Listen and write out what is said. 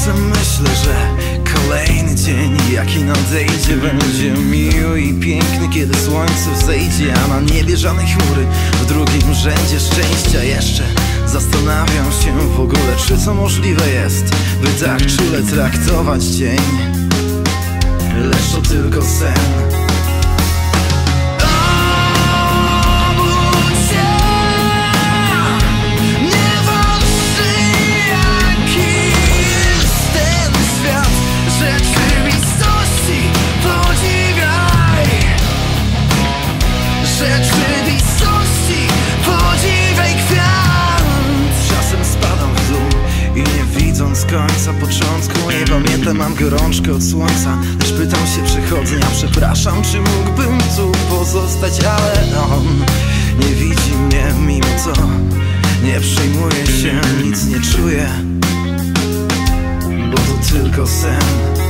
Czasem myślę, że kolejny dzień jaki nadejdzie Będzie miły i piękny, kiedy słońce wzejdzie A na niebie żadnej chmury, w drugim rzędzie szczęścia jeszcze Zastanawiam się w ogóle, czy co możliwe jest By tak czule traktować dzień. Lecz to tylko sen. Rzeczywistości podziwiaj kwiat. Czasem spadam w dół i nie widząc końca początku Nie pamiętam, mam gorączkę od słońca. Lecz pytam się przychodnia, przepraszam Czy mógłbym tu pozostać, ale on Nie widzi mnie mimo to Nie przejmuje się, nic nie czuje Bo to tylko sen